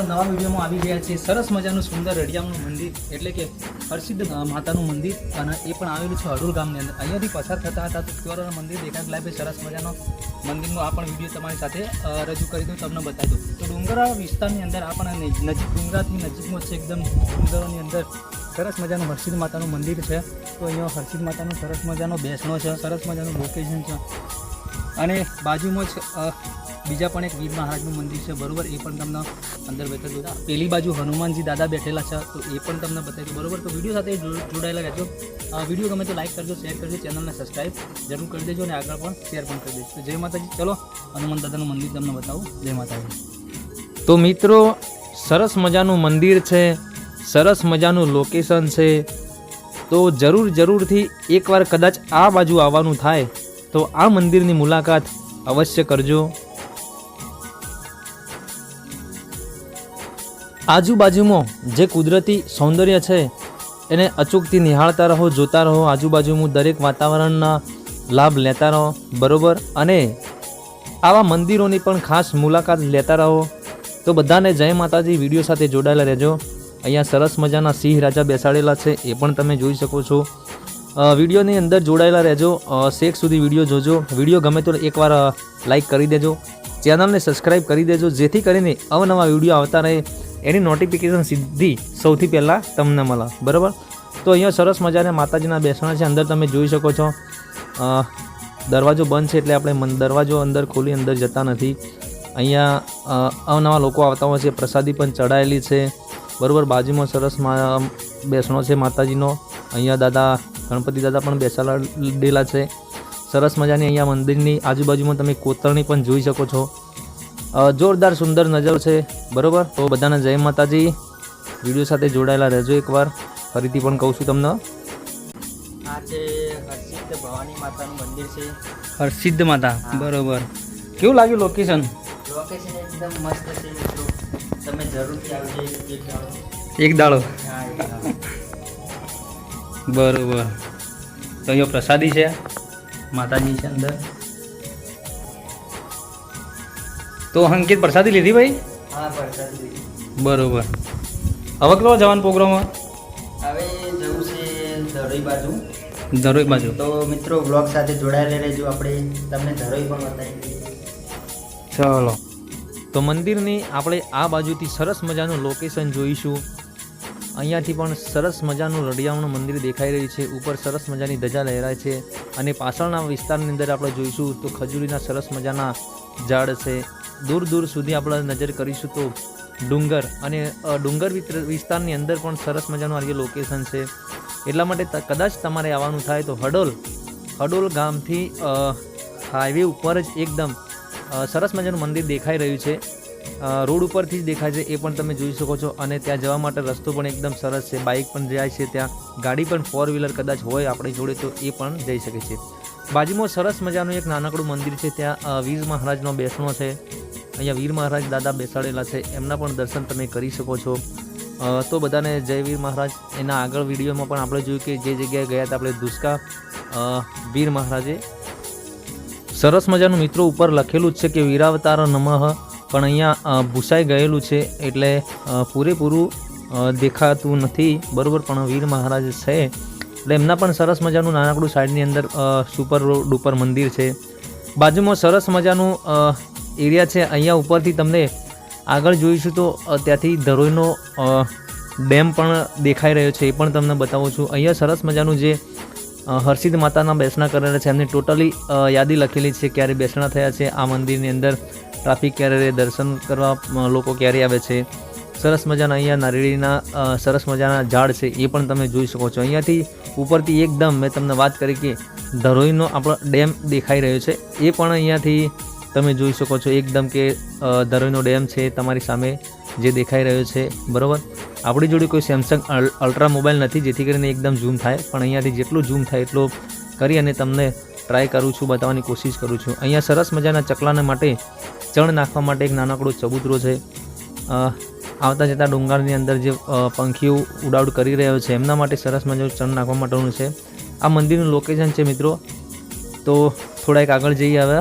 આપણે નવા વિડીયોમાં આવી ગયા છે. સરસ મજાનું સુંદર રડિયામનું મંદિર, એટલે કે પ્રસિદ્ધ માતાનું મંદિર. અને એ પણ આવેલું છે હડુર ગામની અંદર. અહીંયાથી પસાર થતા હતા તો ત્યોરાનું મંદિર દેખાક લાગે સરસ મજાનો મંદિરનો આ પણ વીડિયો તમારી સાથે રજૂ કરી દઉં, તમને બતાવી દઉં. તો ડુંગરા વિસ્તારની અંદર આપણને નજીક ડુંગરાથી નજીકમાં છે એકદમ ડુંગરોની અંદર સરસ મજાનું હર્ષિદ માતાનું મંદિર છે. તો અહીંયા હર્ષિદ માતાનું સરસ મજાનો બેસણો છે, સરસ મજાનું લોકેશન છે. અને બાજુમાં જ બીજા પણ એક વીર મહારાજનું મંદિર છે બરોબર, એ પણ તમને અંદર બતાવી દઉં પેલી બાજુ હનુમાનજી દાદા બેઠેલા છે, તો એ પણ તમને બતાવી બરોબર, તો વીડિયો સાથે જોડાયેલા રહેજો. વીડિયો ગમે તો લાઈક કરજો, શેર કરજો, ચેનલને સબસ્ક્રાઈબ જરૂર કરી દેજો અને આગળ પણ શેર પણ કરી દેજો. જય માતાજી. ચલો, હનુમાન દાદાનું મંદિર તમને બતાવું. જય માતાજી. તો મિત્રો, સરસ મજાનું મંદિર છે, સરસ મજાનું લોકેશન છે. તો જરૂર જરૂરથી એકવાર કદાચ આ બાજુ આવવાનું થાય, તો આ મંદિરની મુલાકાત અવશ્ય કરજો. આજુબાજુમાં જે કુદરતી સૌંદર્ય છે, એને અચૂકથી નિહાળતા રહો, જોતા રહો. આજુબાજુમાં દરેક વાતાવરણના લાભ લેતા રહો, બરોબર? અને આવા મંદિરોની પણ ખાસ મુલાકાત લેતા રહો. તો બધાને જય માતાજી. વીડિયો સાથે જોડાયેલા રહેજો. અહીંયા સરસ મજાના સિંહ રાજા બેસાડેલા છે, એ પણ તમે જોઈ શકો છો. વિડીયોની અંદર જોડાયેલા રહેજો. શેખ સુધી વીડિયો જોજો. વીડિયો ગમે તો એકવાર લાઈક કરી દેજો. ચેનલને સબસ્ક્રાઈબ કરી દેજો. જેથી કરીને અવનવા વીડિયો આવતા રહે. એની નોટિફિકેશન સીધી સૌથી પહેલાં તમને મળે. બરાબર? તો અહીંયા સરસ મજાને માતાજીના બેસણા છે, અંદર તમે જોઈ શકો છો. દરવાજો બંધ છે એટલે આપણે દરવાજો અંદર ખોલી અંદર જતા નથી. અહીંયા અવનવા લોકો આવતા હોય છે, પ્રસાદી પણ ચડાયેલી છે. બરાબર? બાજુમાં સરસ બેસણો છે માતાજીનો. અહીંયા દાદા, ગણપતિ દાદા પણ બેસાડેલા છે. સરસ મજાની અહીંયા મંદિરની આજુબાજુમાં તમે કોતરણી પણ જોઈ શકો છો. જોરદાર સુંદર નજર છે બરાબર? તો બધાને જય માતાજી. વીડિયો સાથે જોડાયેલા રહેજો એકવાર. ફરીથી પણ કહું છું તમને. આ છે હર્ષિદ્ધ ભવાની માતાનું મંદિર છે. હરસિદ્ધ માતા બરોબર. કેવું લાગ્યું લોકેશન લોકેશન એકદમ મસ્ત છે મિત્રો. તમે જરૂરથી આવજો એક દાડો. એક એક દાડો. બરોબર. તો અહીંયા પ્રસાદી છે માતાજી છે અંદર. તો અંકિત પ્રસાદી લીધી ભાઈ? હા પ્રસાદી બરોબર. હવે કેટલો જવાનો પ્રોગ્રામ હવે જવું છે ધરોઈ બાજુ. ધરોઈ બાજુ. તો મિત્રો બ્લોગ સાથે જોડાયેલા રહેજો. આપણે તમને ધરોઈ પણ બતાવી ચલો. તો મંદિરની આપણે આ બાજુથી સરસ મજાનું લોકેશન જોઈશું. અહીંયાથી પણ સરસ મજાનું રડિયામણું મંદિર દેખાઈ રહ્યું છે. ઉપર સરસ મજાની ધજા લહેરાય છે. અને પાછળના વિસ્તારની અંદર આપણે જોઈશું તો ખજૂરીના સરસ મજાના ઝાડ છે. દૂર દૂર સુધી આપણે નજર કરીશું તો ડુંગર અને ડુંગર વિસ્તારની અંદર પણ સરસ મજાનું આ લોકેશન છે, એટલા માટે કદાચ તમારે આવવાનું થાય તો હડોલ હડોલ ગામથી હાઈવે ઉપર જ એકદમ સરસ મજાનું મંદિર દેખાઈ રહ્યું છે. રોડ ઉપરથી જ દેખાય છે એ પણ તમે જોઈ શકો છો અને ત્યાં જવા માટે રસ્તો પણ એકદમ સરસ છે બાઇક પણ જાય છે ત્યાં, ગાડી પણ ફોર વ્હીલર કદાચ હોય આપણી જોડે તો એ પણ જઈ શકે છે. બાજુમાં સરસ મજાનું એક નાનકડું મંદિર છે ત્યાં વીર મહારાજનો બેસણો છે. અહીંયા વીર મહારાજ દાદા બેસાડેલા છે, એમના પણ દર્શન તમે કરી શકો છો. તો બધાને જય વીર મહારાજ. એના આગળ વિડીયોમાં પણ આપણે જોયું કે જે જગ્યાએ ગયા હતા આપણે દુષ્કા વીર મહારાજે. સરસ મજાનું મિત્રો ઉપર લખેલું જ છે કે વીરાવતાર નમઃ, પણ અહીંયા ભૂસાઈ ગયેલું છે, એટલે પૂરેપૂરું દેખાતું નથી. બરાબર, પણ વીર મહારાજ છે. એટલે એમના પણ સરસ મજાનું નાનકડું સાઈડની અંદર સુપર રોડ ઉપર મંદિર છે. બાજુમાં સરસ મજાનું એરિયા છે, અહીંયા ઉપરથી તમને આગળ જોઈશું તો ત્યાંથી ધરોઈનો ડેમ પણ દેખાઈ રહ્યો છે, એ પણ તમને બતાવું છું. અહીંયા સરસ મજાનું જે હર્ષિદ માતાના બેસણા કરેલા છે, એમની ટોટલી યાદી લખેલી છે, ક્યારે બેસણા થયા છે, આ મંદિરની અંદર ટ્રાફિક ક્યારે દર્શન કરવા લોકો ક્યારે આવે છે. સરસ મજાના અહીંયા નારિયેળીના સરસ મજાના ઝાડ છે, એ પણ તમે જોઈ શકો છો. અહીંયાથી ઉપરથી એકદમ મેં તમને વાત કરી કે ધરોઈનો આપણો ડેમ દેખાઈ રહ્યો છે, એ પણ અહીંયાથી તમે જોઈ શકો છો એકદમ કે ધરોઈનો ડેમ છે, તમારી સામે જે દેખાઈ રહ્યો છે, બરાબર? આપણી જોડે કોઈ સેમસંગ અલ્ટ્રા મોબાઈલ નથી, જેથી કરીને એકદમ ઝૂમ થાય, પણ અહીંયાથી જેટલું ઝૂમ થાય એટલું કરી અને તમને ટ્રાય કરું છું, બતાવવાની કોશિશ કરું છું. અહીંયા સરસ મજાના ચકલાને માટે ચણ નાખવા માટે એક નાનકડો ચબૂતરો છે. આવતા જતા ડુંગરની અંદર જે પંખીઓ ઉડાઉડ કરી રહ્યો છે, એમના માટે સરસ મજાનું ચણ નાખવા માટેનું છે. આ મંદિરનું લોકેશન છે મિત્રો. તો થોડાક આગળ જઈએ હવે.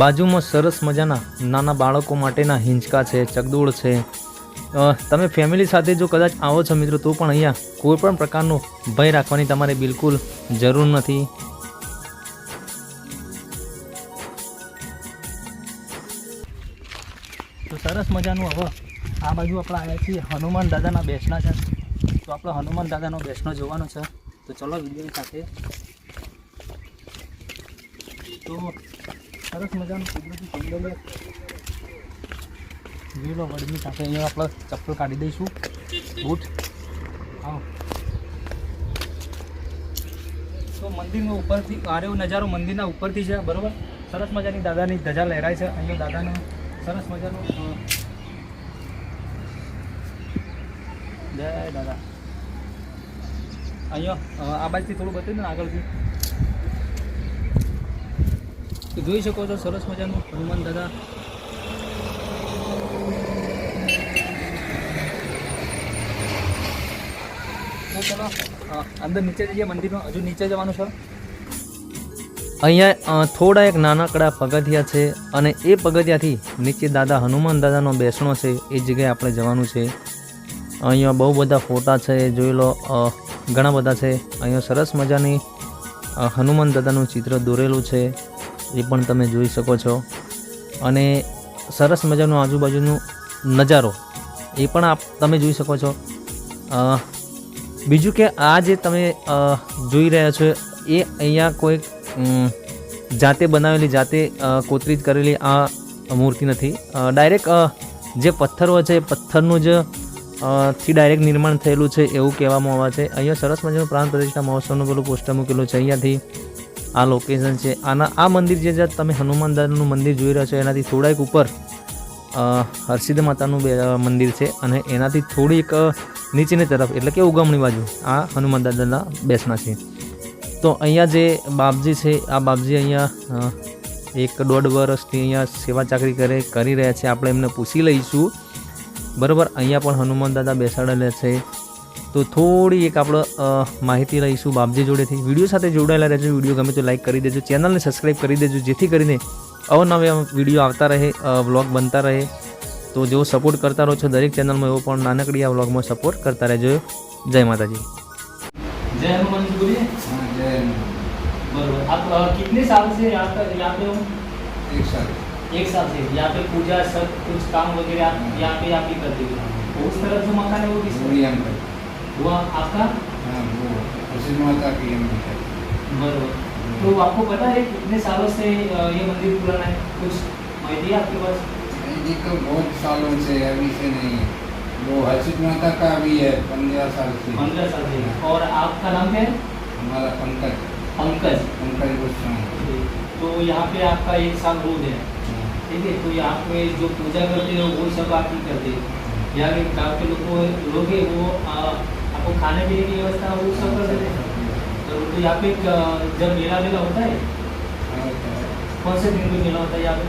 બાજુમાં સરસ મજાના નાના બાળકો માટેના હિંચકા છે ચકદોળ છે. તમે ફેમિલી સાથે જો કદાચ આવો છો મિત્રો, તો પણ અહીંયા કોઈ પણ પ્રકારનો ભય રાખવાની તમારે બિલકુલ જરૂર નથી. તો સરસ મજાનું હવે આ બાજુ આપણે આવ્યા છીએ હનુમાન દાદાના બેસણા છે. તો આપણે હનુમાન દાદાનો બેસણો જોવાનો છે. તો ચલો વિડીયોની સાથે. તો સરસ મજાનું કુદરતી સૌંદર્ય. જોઈ વડની સાથે અહીંયા આપણે ચપ્પલ કાઢી દઈશું. બૂટ. આવો. તો મંદિરનો ઉપરથી આરે નજારો મંદિરના ઉપરથી છે, બરાબર? સરસ મજાની દાદાની ધજા લહેરાય છે. અહીંયા દાદાનું સરસ મજાનું જય દાદા. અહીંયા આ બાજુથી થોડું બતાવ્યું ને આગળથી. જોઈ શકો છો, સરસ મજાનું હનુમાન દાદા. ચલો અંદર નીચે જઈએ મંદિરમાં હજુ નીચે જવાનું છે. અહીંયા થોડા એક નાનકડા પગથિયા છે અને એ પગથિયાથી નીચે દાદા હનુમાન દાદાનો બેસણો છે, એ જગ્યાએ આપણે જવાનું છે. અહીંયા બહુ બધા ફોટા છે, જોઈ લો ઘણા બધા છે. અહીંયા સરસ મજાની હનુમાન દાદાનું ચિત્ર દોરેલું છે. એ પણ તમે જોઈ શકો છો. અને સરસ મજાનો આજુબાજુનો નજારો એ પણ આપ તમે જોઈ શકો છો. બીજું કે આ જે તમે જોઈ રહ્યા છો એ અહીંયા કોઈ જાતે બનાવેલી, જાતે કોતરી જ કરેલી આ મૂર્તિ નથી. ડાયરેક્ટ જે પથ્થરો છે, એ પથ્થરનું જ થી ડાયરેક્ટ નિર્માણ થયેલું છે એવું કહેવામાં આવે છે. અહીંયા સરસ મજાનું પ્રાણ પ્રતિષ્ઠા મહોત્સવનું પેલું પોસ્ટર મૂકેલું છે. અહીંયાથી આ લોકેશન છે. આના, આ મંદિર જે જ્યાં તમે હનુમાન દાદાનું મંદિર જોઈ રહ્યા છો, એનાથી થોડાક ઉપર હર્ષિદ માતાનું મંદિર છે અને એનાથી થોડીક નીચેની તરફ, એટલે કે ઉગમણી બાજુ, આ હનુમાન દાદાના બેસના છે. તો અહીંયા જે બાપજી છે, આ બાપજી અહીંયા એક દોઢ વર્ષથી અહીંયા સેવા ચાકરી કરે, કરી રહ્યા છે. આપણે એમને પૂછી લઈશું. બરાબર, અહીંયા પણ હનુમાન દાદા બેસાડેલા છે. તો થોડી એક આપણે અ, માહિતી લઈશું બાપજી જોડેથી વિડીયો સાથે જોડાયેલા રહેજો વિડીયો ગમે તો લાઈક કરી દેજો ચેનલને સબસ્ક્રાઈબ કરી દેજો જેથી કરીને અવનવા વિડીયો આવતા રહે વ્લોગ બનતા રહે તો જેવો સપોર્ટ કરતા રહો છો દરેક ચેનલમાં એવો પણ નાનકડી આ વ્લોગમાં સપોર્ટ કરતા રહેજો જય માતાજી जय हनुमान जी बोलिए हाँ, जय हनुमान। बरोबर आप अ, कितने साल से यहाँ पर यहाँ पे हो एक साल एक साल से यहाँ पे पूजा सब कुछ काम वगैरह आप यहाँ पे आप ही करते हो तो उस तरफ जो मकान है वो किस वही वो आपका? हाँ वो माता की बरोबर। तो आपको पता है कितने सालों से ये मंदिर पुराना है? कुछ माहिती है आपके पास? जी तो बहुत सालों से अभी से नहीं है। वो हर्षित माता का भी है पंद्रह साल से। पंद्रह साल से। और आपका नाम क्या है? हमारा पंकज। पंकज। पंकज गोस्वामी। तो यहाँ पे आपका एक साल हो। है। ठीक है तो यहाँ पे जो पूजा करते हो वो सब आप ही करते हो। यहाँ के गाँव के लोग लोग वो आपको खाने पीने की व्यवस्था वो सब कर देते हैं तो तो यहाँ पे एक, आ, जब मेला वेला होता है हाँ, तो है। कौन से दिन को मेला होता है यहाँ पे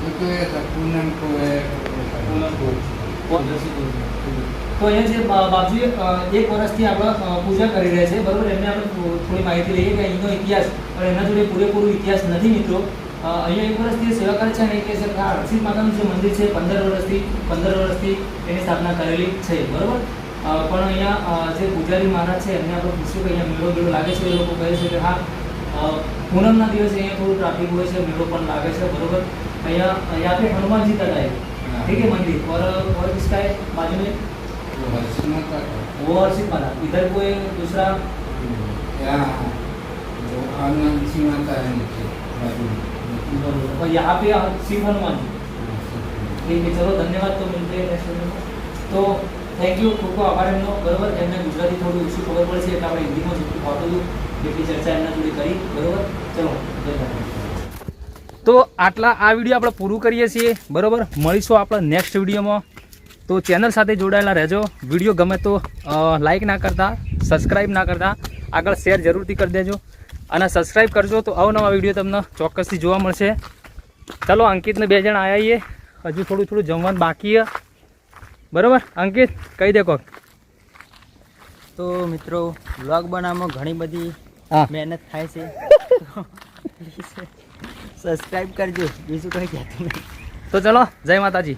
वो तो ऐसा पूनम को है પૂનમ को कौन દસી को તો અહીંયા જે બા- બાપજી અ, એક વર્ષથી આપણે અ, પૂજા કરી રહ્યા છે બરોબર એમને આપણે થો- થોડી માહિતી લઈએ કે અહીંનો ઇતિહાસ પણ એના જોડે પૂરેપૂરો ઇતિહાસ નથી મિત્રો અ, અહીંયા એક વર્ષથી સેવા કરે છે અને એ કહે છે કે આ હરસિદ્ધ માતાનું જે મંદિર છે પંદર વર્ષથી પંદર વર્ષથી એની સ્થાપના કરેલી છે બરોબર અ, પણ અહીંયા અ, જે પૂજારી મહારાજ છે એમને આપણે પૂછ્યું કે અહીંયા મેળો બેળો લાગે છે એ લોકો કહે છે કે હા અ, પૂનમના દિવસે અહીંયા થોડું ટ્રાફિક હોય છે મેળો પણ લાગે છે બરોબર અહીંયા यहाँ पे हनुमान जी का है हाँ। ठीक है मंदिर और और किसका है बाजू में वो हर्षित माता का वो हर्षित माता इधर कोई दूसरा यहाँ वो आनंद सी माता है नीचे बाजू में और यहाँ पे शिव हनुमान जी हाँ, ठीक है चलो धन्यवाद तो मिलते हैं नेक्स्ट वीडियो में તો થેન્ક યુ ખૂબ ખૂબ આભાર એમનો. બરોબર? એમને ગુજરાતી થોડું ઓછું ખબર પડશે એટલે આપણે હિન્દીમાં જેટલું ફાવતું હતું ચર્ચા એમના જોડે કરી. બરોબર? ચલો, જય તો આટલા આ વીડિયો આપણે પૂરું કરીએ છીએ. બરોબર? મળીશું આપણે નેક્સ્ટ વિડીયોમાં. તો ચેનલ સાથે જોડાયેલા રહેજો. વીડિયો ગમે તો લાઈક ના કરતા સબસ્ક્રાઈબ ના કરતા. આગળ શેર જરૂરથી કરી દેજો. અને સબસ્ક્રાઈબ કરજો તો અવનવા વીડિયો તમને ચોક્કસથી જોવા મળશે. ચાલો, અંકિતને બે જણ આવ્યા હજુ થોડું થોડું જમવાનું બાકી બરોબર? અંકિત કહી દે કોક. તો મિત્રો બ્લોગ બનાવવામાં ઘણી બધી મહેનત થાય છે. સબસ્ક્રાઈબ કરજો. બીજું કંઈ કહેતું નહીં તો ચલો જય માતાજી.